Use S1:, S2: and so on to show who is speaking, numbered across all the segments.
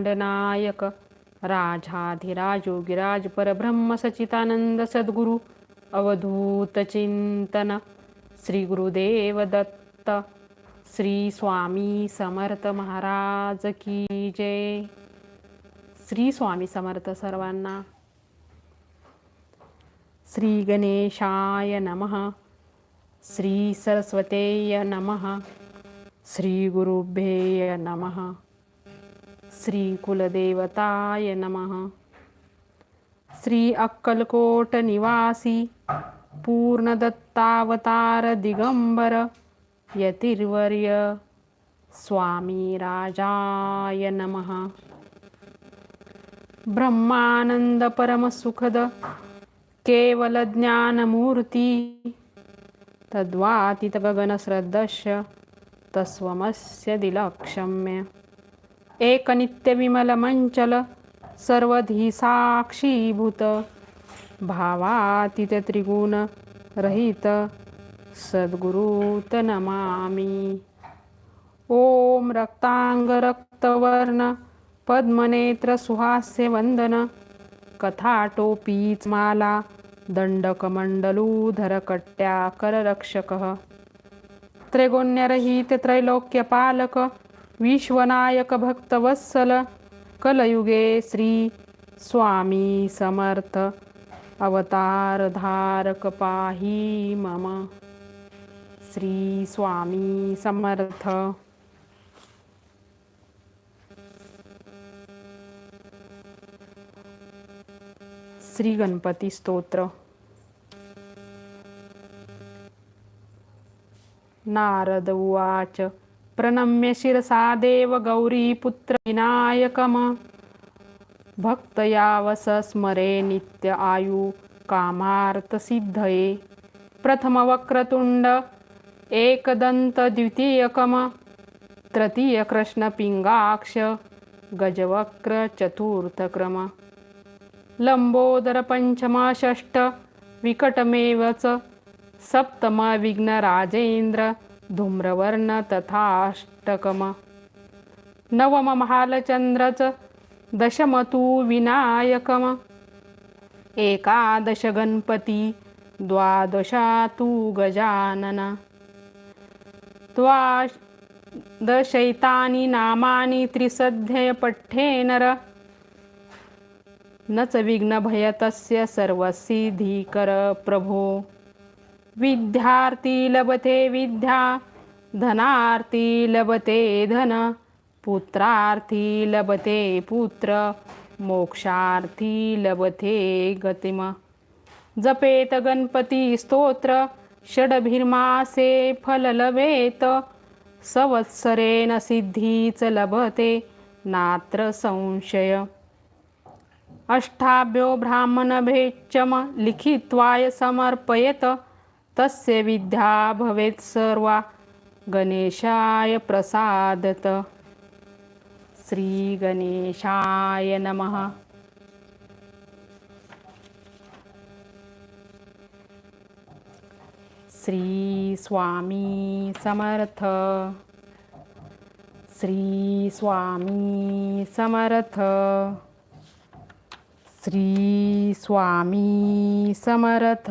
S1: ब्रह्मांड राजाधिराजो गिराज परब्रह्म सचितानंद सद्गुरु। अवधूत चिंतन। श्री गुरुदेव दत्त। श्री स्वामी समर्थ महाराज की जय। श्री स्वामी समर्थ सर्वांना। श्री गणेशाय नमः। श्री सरस्वतेय नमः। श्री गुरुभ्येय नमः। श्री कुलदेवताय नमः। श्री अक्कलकोटनिवासी पूर्णदत्तावतारदिगम्बर यतिर्वर्य स्वामीराजाय नमः। ब्रह्मानन्दपरमसुखद केवलज्ञानमूर्ति तद्वातितगगनश्रद्धस्य तस्वमस्य दिलक्षम्य। एकनित्यविमलमञ्चल सर्वधी साक्षीभूत भावातीत त्रिगुण रहित सद्गुरुत नमामी ॐ रक्ताङ्गरक्तवर्ण पद्मनेत्रसुहास्यवन्दन कथाटोपीचमाला दण्डकमण्डलूधरकट्याकररक्षकः। त्रैगुण्यरहित त्रैलोक्यपालक विश्वनायक भक्तवत्सल कलयुगे श्री स्वामी समर्थ अवतार धारक पाही मम। श्री स्वामी समर्थ। श्री गणपती स्तोत्र। नारद उवाच प्रणम्य शिरसा देव गौरी पुत्र विनायकम। भक्तयावस स्मरे नित्य आयु कामार्थसिद्धये प्रथमवक्रतुण्ड लंबोदर पंचमा षष्ट विकटमेवच। सप्तम विघ्न राजेंद्र धूम्रवर्ण तथा अष्टकम तथाष्टकम नवमहालचन्द्रच दशमतु विनायकम। एकादश गणपती द्वादशातु गजानन। द्वादशैतानि नामानि त्रिसध्ययपठ्ये नर न च विघ्नभयतस्य सर्वसिद्धीकर प्रभो। विद्यार्थी लभते विद्या धनार्थी लभते धन पुत्रार्थी लभते पुत्र मोक्षार्थी लभते गतिम. जपेत गणपती स्तोत्र षडभिर्मासे फल लभेत संवत्सरेण सिद्धीच लभते नात्र संशय. अष्टाभ्यो ब्राह्मणभेच्चम लिखित्वाय समर्पयत तस्य विद्या भवेत् सर्वा। गणेशाय प्रसादत। श्री नमः। श्री स्वामी समर्थ। श्री स्वामी समर्थ। श्री स्वामी समर्थ।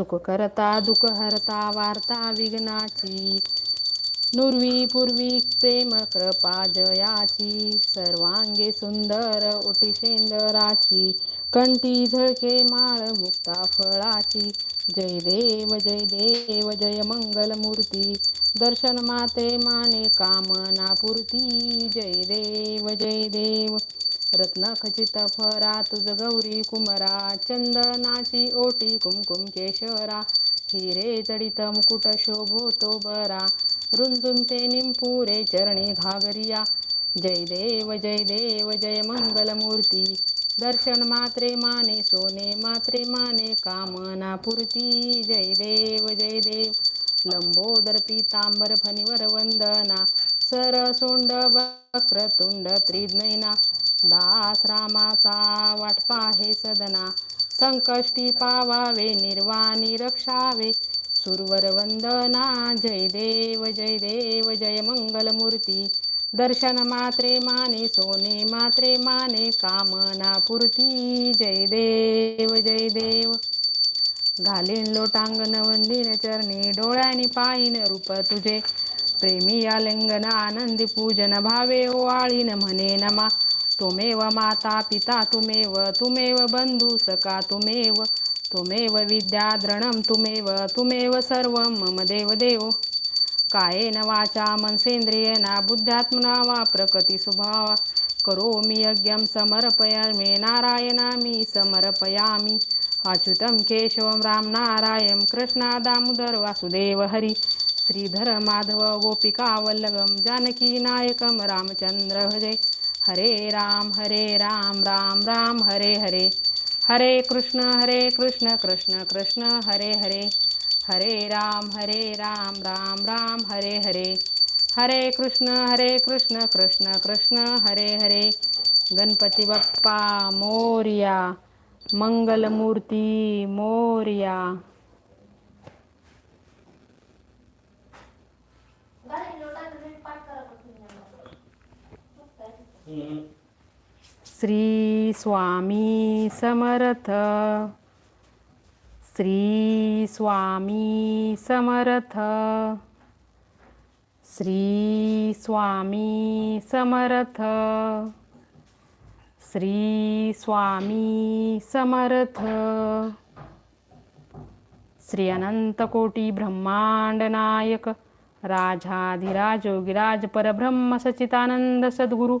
S1: सुख करता दुःख हरता वार्ता विघ्नाची. नुर्वी पूर्वी प्रेम कृपा जयाची. सर्वांगे सुंदर उटी शेंदराची. कंठी झळके माळ मुक्ता फळाची. जय देव जय देव जय मंगल मूर्ती. दर्शन माते माने कामना पूर्ती जय देव जय देव. रत्न खचित फरा तुझ गौरी कुमरा चंदनाची ओटी कुमकुम केशरा हिरे जडित मुकुट शोभोतो बरा रुंजुंते निंपुरे चरणी घागरिया जय देव जय देव जय मंगलमूर्ती दर्शन मात्रे माने सोने मात्रे माने कामना पूर्ती जय देव जय देव लंबोदर पीतांबर फणीवर वंदना सरसोंड वक्रतुंड त्रिज्ञैना दास रामाचा वाटपा हे सदना. संकष्टी पावावे निर्वाणी रक्षावे. सुरवर वंदना जय देव जय देव जय मंगलमूर्ती. दर्शन मात्रे माने सोने मात्रे माने कामना पूर्ती. जय देव जय देव. घालीन लोटांगण वंदिन चरणी डोळ्यानी पायीन रूप तुझे. प्रेमी आलिंगन आनंदी पूजन भावे ओवाळीन म्हणे नमा. तुमेव माता पिता तुमेव तुमेव बंधू सका तुमेव तुमेव विद्याद्रणं तुमेव तुमेव सर्वं मम देव देव कायेन वाचा मनसेंद्रियेना बुद्ध्यात्मना वा प्रकृती स्वभावा करोमि यज्ञं समर्पयामि नारायणामि समर्पयामि। अच्युतं केशवं रामनारायं कृष्णा दामोदर वासुदेव हरी। श्रीधर माधव गोपिका वल्लभं जानकी नायकं रामचंद्र हरे राम हरे राम राम राम हरे हरे. हरे कृष्ण हरे कृष्ण कृष्ण कृष्ण हरे हरे. हरे राम हरे राम राम राम हरे हरे. हरे कृष्ण हरे कृष्ण कृष्ण कृष्ण हरे हरे. गणपती बाप्पा मोर्या. मंगलमूर्ती मोर्या. श्री स्वामी समर्थ। श्री स्वामी समर्थ। श्री स्वामी समर्थ। श्री स्वामी समर्थ। श्री अनंतकोटी ब्रह्मांड नायक राजाधिराज योगिराज परब्रह्म सचितानंद सद्गुरु